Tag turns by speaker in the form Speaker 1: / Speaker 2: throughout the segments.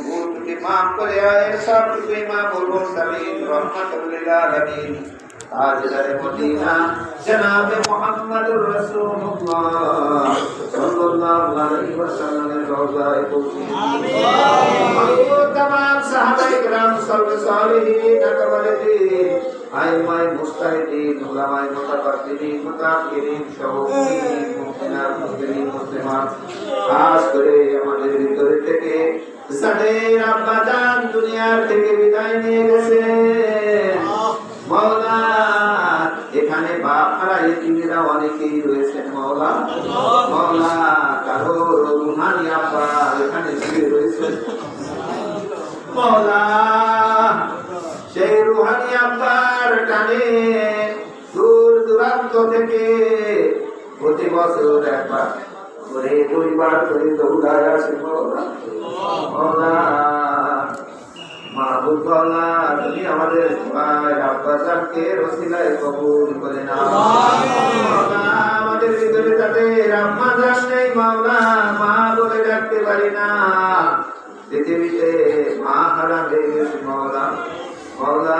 Speaker 1: ভুল ত্রুটি মাফ করে আয়ের সব কিছু ইমামুল মুরসালিন রহমাতুল্লিল আলামিন তাজদার মদিনা জনাবে মুহাম্মদুর রাসূলুল্লাহ সাল্লাল্লাহু আলাইহি ওয়াসাল্লামের রওজায় পৌঁছে আমিন तमाम সাহাবায়ে کرام সালফে সালেহিন আইমায়ে মুস্তাহিদিন, উলামায়ে মুতাকাদ্দিমিন মুতাআখিরিন সহ মুমিনাত মুসলিমিন মুসলিমাত খাস করে আমাদের ভিতরে থেকে যাদের আব্বা জান থেকে বিদায় নিয়ে গেছে। মাওলা, এখানে বাপারা এতিমেরা অনেকেই রয়েছেন, মাওলা। মাওলা, কারও রুহানি আব্বা এখানে শুয়ে রয়েছেন। মাওলা সেই রুহানি আব্বার টানে দূর দূরান্ত থেকে প্রতি বছর একবার করে, দুইবার করে দৌড়ায় আসে তুমি আমাদের ভিতরে মা পারি না। পৃথিবীতে মা হারা হয়ে গেছে মাওলা মাওলা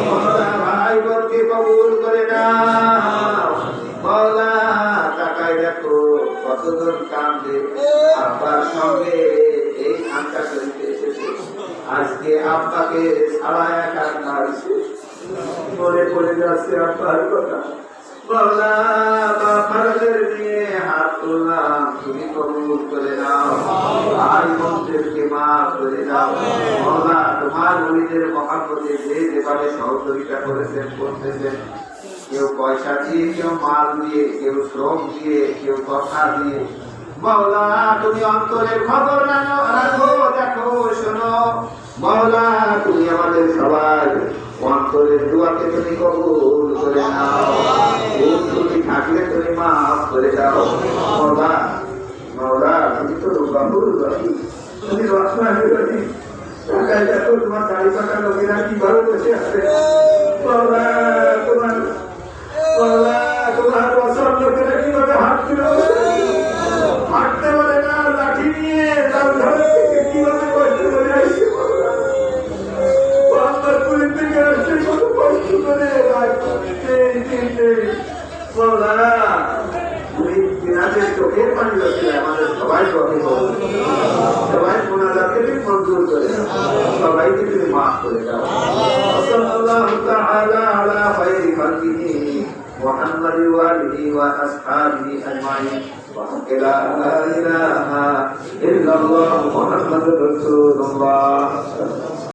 Speaker 1: কতজন কান্দে আব্বার সঙ্গে এই খানটা করিতে এসেছে। আজকে আব্বাকে সারা একা কাঁদছে মনে পড়ে যাচ্ছে আব্বার কথা। তোমার মহাপতি যে যেভাবে সহযোগিতা করেছেন, করতেছেন কেউ পয়সা দিয়ে, কেউ মাল দিয়ে, কেউ শ্রম দিয়ে, কেউ কথা দিয়ে। মাওলা তুমি অন্তরের খবর রাখো দেখো, শোনো। মাওলা তুমি আমাদের সবাই অন্তরের দুয়াকে তুমি কবুল করে নাও। ভুল ত্রুটি থাকলে তুমি মাফ করে দাও। মাওলা মাওলা তুমি তো বাবুর বাবু তুমি বাবু টাকায় দেখো, তোমার পাকা লোকেরা কীভাবে বসে আছে। আছে? হাঁটতে না লাঠি নিয়ে তার ঘরে থেকে কীভাবে কষ্ট করে আসছে বাংলার পুরী থেকে আসছে কত কষ্ট করে চোখের পানি যাচ্ছে আমাদের সবাই সবাই সবাইকে তুমি মাফ করে দাও محمد وآله وأصحابه أجمعين وحق لا إله إلا الله محمد رسول الله